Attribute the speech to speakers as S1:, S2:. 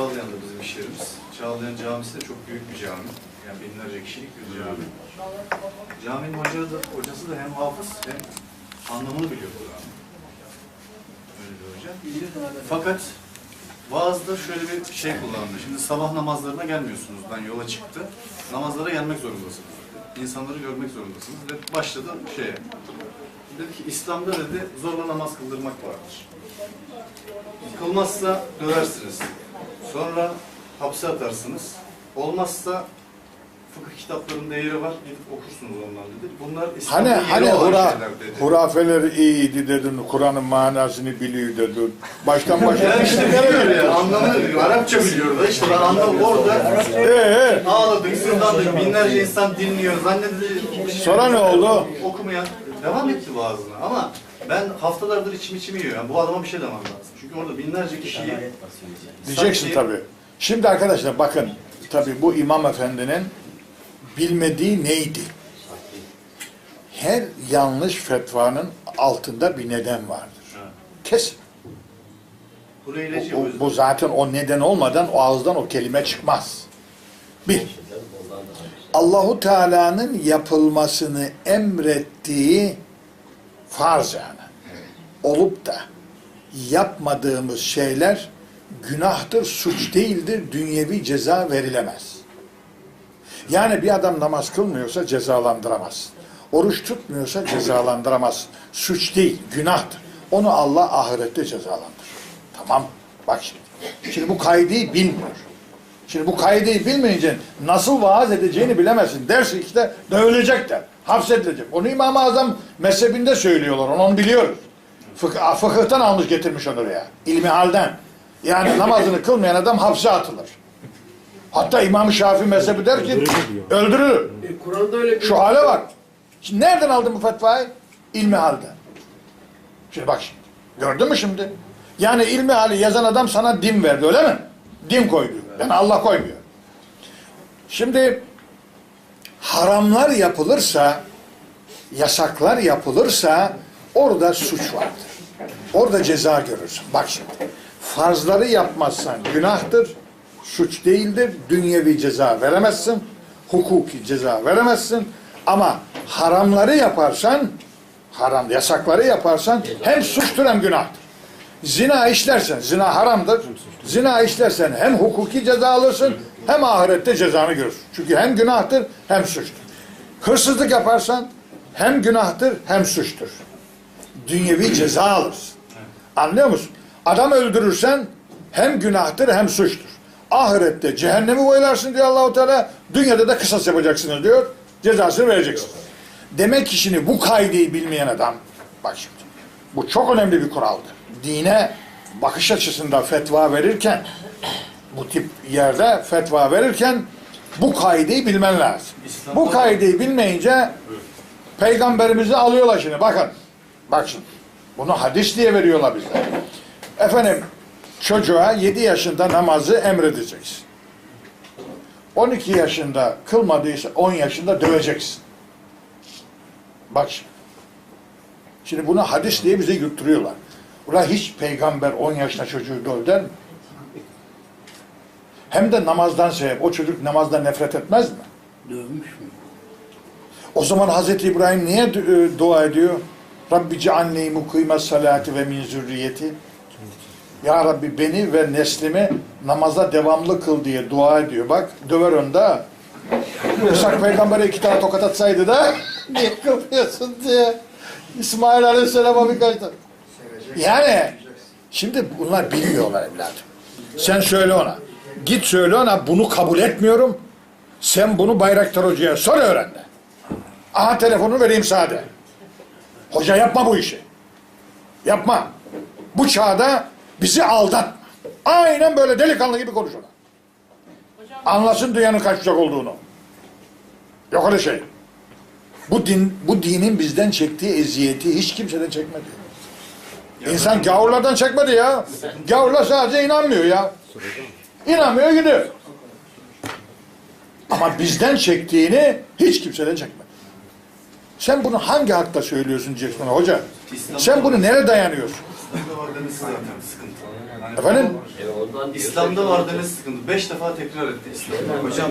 S1: Çağlayan'da bizim iş yerimiz. Çağlayan Camisi de çok büyük bir cami. Yani binlerce kişilik bir cami. Caminin hocası da, hocası da hem hafız hem anlamını biliyor Kur'an'ın. Öyle bir hoca. Fakat vaazda şöyle bir şey kullandı. Şimdi sabah namazlarına gelmiyorsunuz. Ben yola çıktı. Namazlara gelmek zorundasınız. İnsanları görmek zorundasınız. Ve başladı şeye. Dedi ki İslam'da dedi zorla namaz kıldırmak vardır. Kılmazsa döversiniz. Sonra hapse atarsınız. Olmazsa fıkıh kitaplarında yeri var. Gidip okursunuz ondan dedi. Bunlar
S2: Hani
S1: İslam'da
S2: hani
S1: olan
S2: hura,
S1: dedi.
S2: hurafeler iyiydi dedin, Kur'an'ın manasını biliyor dedin. Baştan başa.
S1: Ya işte biliyor ya, biliyor. Arapça biliyor da işte ben anlam orada
S2: Ee,
S1: ağladık, sırlandık, binlerce insan dinliyor, zannedildi.
S2: Sonra ne oldu?
S1: Okumayan devam etti vaazına ama ben haftalardır içim içimi yiyor. Yani bu adama bir şey demem lazım. Çünkü orada binlerce kişiyi
S2: diyeceksin
S1: sanki-
S2: tabii. Şimdi arkadaşlar bakın, tabii bu imam efendinin bilmediği neydi? Her yanlış fetvanın altında bir neden vardır. Kesin.
S1: Bu
S2: Bu, bu zaten o neden olmadan o ağızdan o kelime çıkmaz. Bir, Allahu Teala'nın yapılmasını emrettiği farz yani. Olup da yapmadığımız şeyler günahtır, suç değildir, dünyevi ceza verilemez. Yani bir adam namaz kılmıyorsa cezalandıramaz. Oruç tutmuyorsa cezalandıramaz. Suç değil, günahtır. Onu Allah ahirette cezalandırır. Tamam, bak şimdi. Şimdi bu kaideyi bilmiyor. Şimdi bu kaideyi bilmeyince nasıl vaaz edeceğini bilemezsin. Dersi işte dövülecek der. Hapsedilecek. Onu İmam-ı Azam mezhebinde söylüyorlar. Onu, onu biliyoruz. Fıkıh, fıkıhtan almış getirmiş onu oraya. İlmi halden. Yani namazını kılmayan adam hapse atılır. Hatta İmam-ı Şafii mezhebi der ki öldürülür.
S3: E, Kur'an'da öyle bir
S2: Şu hale bak. Şimdi nereden aldın bu fetvayı? İlmi halden. Şimdi bak şimdi. Gördün mü şimdi? Yani ilmi hali yazan adam sana din verdi öyle mi? Din koydu. Yani Allah koymuyor. Şimdi haramlar yapılırsa, yasaklar yapılırsa orada suç vardır. Orada ceza görürsün. Bak şimdi. Farzları yapmazsan günahtır, suç değildir, dünyevi ceza veremezsin, hukuki ceza veremezsin. Ama haramları yaparsan, haram yasakları yaparsan hem suçtur hem günahtır. Zina işlersen, zina haramdır. Zina işlersen hem hukuki ceza alırsın hem ahirette cezanı görürsün. Çünkü hem günahtır hem suçtur. Hırsızlık yaparsan hem günahtır hem suçtur. Dünyevi ceza alırsın. Anlıyor musun? Adam öldürürsen hem günahtır hem suçtur. Ahirette cehennemi boylarsın diyor Allahu Teala. Dünyada da kısas yapacaksınız diyor. Cezasını vereceksiniz. Demek ki şimdi bu kaideyi bilmeyen adam bak şimdi. Bu çok önemli bir kuraldır. Dine bakış açısında fetva verirken bu tip yerde fetva verirken bu kaideyi bilmen lazım.
S1: İslam'da-
S2: Bu kaideyi bilmeyince peygamberimizi alıyorlar şimdi bakın. Bak şimdi. Bunu hadis diye veriyorlar bize. Efendim çocuğa 7 yaşında namazı emredeceksin. 12 yaşında kılmadıysa 10 yaşında döveceksin. Bak şimdi. Şimdi bunu hadis diye bize yutturuyorlar. Ulan hiç peygamber 10 yaşında çocuğu döv der mi? Hem de namazdan sebep. O çocuk namazdan nefret etmez mi?
S3: dövmüş mü?
S2: O zaman Hazreti İbrahim niye e, dua ediyor? Rabbi cealni mukime salati ve min zürriyeti. Ya Rabbi beni ve neslimi namaza devamlı kıl diye dua ediyor. Bak döver önde. İshak peygambere iki tane tokat atsaydı da niye kılmıyorsun diye. İsmail Aleyhisselam'a birkaç tane. Yani şimdi bunlar bilmiyorlar evladım. Sen söyle ona. Git söyle ona bunu kabul etmiyorum. Sen bunu Bayraktar Hoca'ya sor öğren de. Aha telefonu vereyim sade. Hoca yapma bu işi. Yapma. Bu çağda bizi aldatma. Aynen böyle delikanlı gibi konuş ona. Anlasın dünyanın kaçacak olduğunu. Yok öyle şey. Bu din, bu dinin bizden çektiği eziyeti hiç kimseden çekmedi. İnsan gavurlardan çekmedi ya. Gavurlar sadece inanmıyor ya. İnanmıyor gidiyor. Ama bizden çektiğini hiç kimseden çekmedi. Sen bunu hangi hakta söylüyorsun diyeceksin ona hoca? Sen bunu nereye dayanıyorsun?
S1: İslam'da var demesi zaten sıkıntı. Yani
S2: Efendim?
S3: E
S1: İslam'da var demesi sıkıntı. Beş defa tekrar etti İslam'da.
S4: Hocam